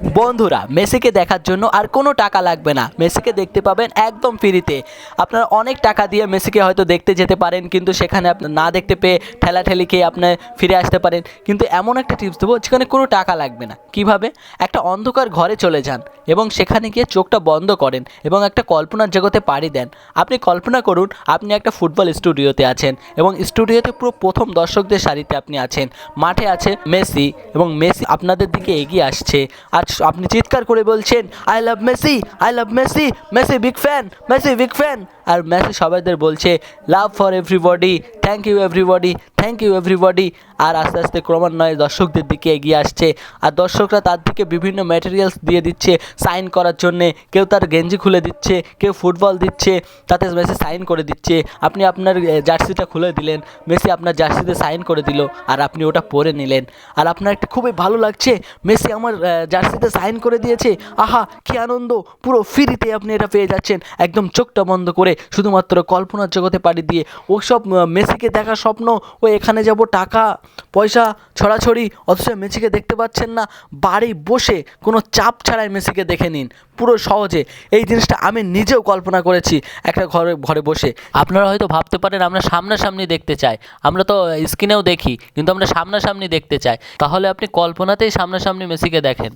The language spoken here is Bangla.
বন্ধুরা, মেসিকে দেখার জন্য আর কোনো টাকা লাগবে না। মেসিকে দেখতে পাবেন একদম ফ্রিতে। আপনারা অনেক টাকা দিয়ে মেসিকে হয়তো দেখতে যেতে পারেন, কিন্তু সেখানে আপনার না দেখতে পেয়ে ঠেলাঠেলি খেয়ে আপনি ফিরে আসতে পারেন। কিন্তু এমন একটা টিপস দেবো, যেখানে কোনো টাকা লাগবে না। কীভাবে? একটা অন্ধকার ঘরে চলে যান এবং সেখানে গিয়ে চোখটা বন্ধ করেন এবং একটা কল্পনার জগতে পাড়ি দেন। আপনি কল্পনা করুন, আপনি একটা ফুটবল স্টুডিওতে আছেন এবং স্টুডিওতে পুরো প্রথম দর্শকদের সারিতে আপনি আছেন। মাঠে আছে মেসি এবং মেসি আপনাদের দিকে এগিয়ে আসছে। আর আপনি চিৎকার করে বলছেন I love Messi I love Messi Messi big fan Messi big fan R Messi সবাইদের বলছে love for everybody thank you everybody thank you everybody আর আস্তে আস্তে ক্রমান্বয়ে দর্শকদের দিকে এগিয়ে আসছে। আর দর্শকরা তার দিকে বিভিন্ন ম্যাটেরিয়ালস দিয়ে দিচ্ছে সাইন করার জন্যে। কেউ তার গেঞ্জি খুলে দিচ্ছে কেউ ফুটবল দিচ্ছে তাতে মেসি সাইন করে দিচ্ছে। আপনি আপনার জার্সিটা খুলে দিলেন মেসি আপনার জার্সিতে সাইন করে দিল আর আপনি ওটা পরে নিলেন। আর আপনার একটা খুবই ভালো লাগছে মেসি আমার জার্সিতে সাইন করে দিয়েছে। আহা কি আনন্দ! পুরো ফ্রিতে আপনি এটা পেয়ে যাচ্ছেন। একদম চোখটা বন্ধ করে শুধুমাত্র কল্পনার জগতে পাড়ি দিয়ে। ওসব আহ, মেসিকে দেখার স্বপ্ন, ও এখানে যাব টাকা, পয়সা, ছড়াছড়ি, অথচ মেসিকে দেখতে পাচ্ছেন না। বাড়ি বসে কোনো চাপ ছাড়াই মেসিকে দেখে নিন, পুরো সহজে। এই জিনিসটা আমি নিজেও কল্পনা করেছি একটা ঘরে ঘরে বসে। আপনারা হয়তো ভাবতে পারেন, আমরা সামনাসামনি দেখতে চাই। আমরা তো স্ক্রিনেও দেখি, কিন্তু আমরা সামনাসামনি দেখতে চাই। তাহলে আপনি কল্পনাতেই সামনাসামনি মেসিকে দেখেন।